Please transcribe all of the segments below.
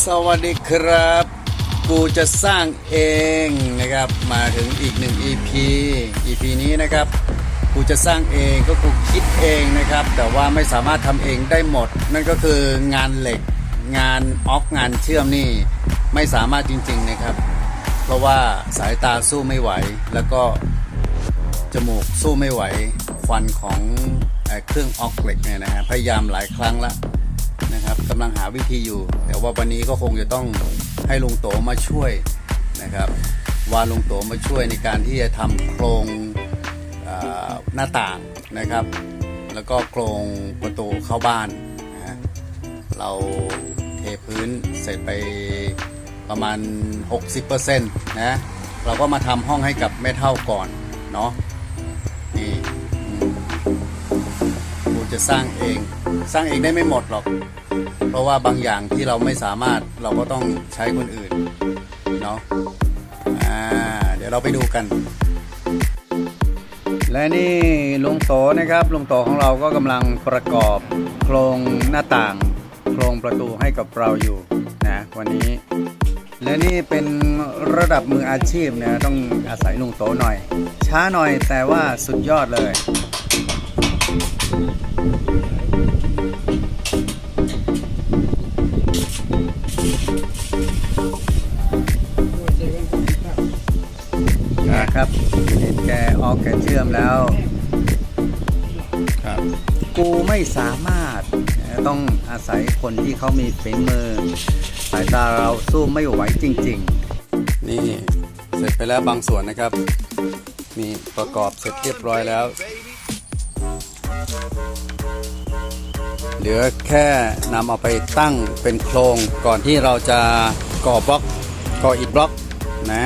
สวัสดีครับ กูจะสร้างเองนะครับ มาถึงอีกหนึ่ง EP EP นี้นะครับ กูจะสร้างเองก็กูคิดเองนะครับ แต่ว่าไม่สามารถทำเองได้หมด นั่นก็คืองานเหล็กงานออกงานเชื่อมนี่ ไม่สามารถจริง ๆนะครับ เพราะว่าสายตาสู้ไม่ไหว แล้วก็จมูกสู้ไม่ไหวควันของเครื่องออกเหล็กเนี่ยนะฮะพยายามหลายครั้งล้ว นะครับกำลังหาวิธีอยู่ แต่ว่าวันนี้ก็คงจะต้องให้ลุงโตมาช่วยนะครับว่าลุงโตมาช่วยในการที่จะทำโครงหน้าต่างนะครับ แล้วก็โครงประตูเข้าบ้านนะเราเทพื้นเสร็จไปประมาณ 60%นะเราก็มาทำห้องให้กับแม่เท่าก่อนเนาะนี่กูจะสร้างเอง สร้างเองได้ไม่หมดหรอก เพราะว่าบางอย่างที่เราไม่สามารถเราก็ต้องใช้คนอื่นเนาะอ่าเดี๋ยวเราไปดูกัน และนี่ลุงโตนะครับลุงโตของเราก็กำลังประกอบโครงหน้าต่าง โครงประตูให้กับเราอยู่นะวันนี้ และนี่เป็นระดับมืออาชีพนะต้องอาศัยลุงโตหน่อย ช้าหน่อยแต่ว่าสุดยอดเลย นะครับเห็นแกออกแกเชื่อมแล้ว ครับ กูไม่สามารถต้องอาศัยคนที่เขามีฝีมือ สายตาเราสู้ไม่ไหวจริง ๆ นี่เสร็จไปแล้วบางส่วนนะครับ มีประกอบเสร็จเรียบร้อยแล้ว เหลือแค่นำเอาไปตั้งเป็นโครงก่อนที่เราจะก่อบล็อกก่ออิฐบล็อกนะ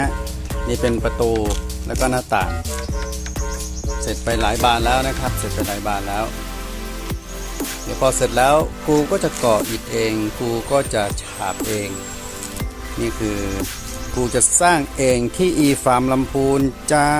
นี่เป็นประตูแล้วก็หน้าต่าง เสร็จไปหลายบานแล้วนะครับ เสร็จไปหลายบานแล้ว เดี๋ยวพอเสร็จแล้วกูก็จะก่ออิฐเอง กูก็จะฉาบเอง นี่คือกูจะสร้างเองที่อีฟาร์มลำพูนจ้า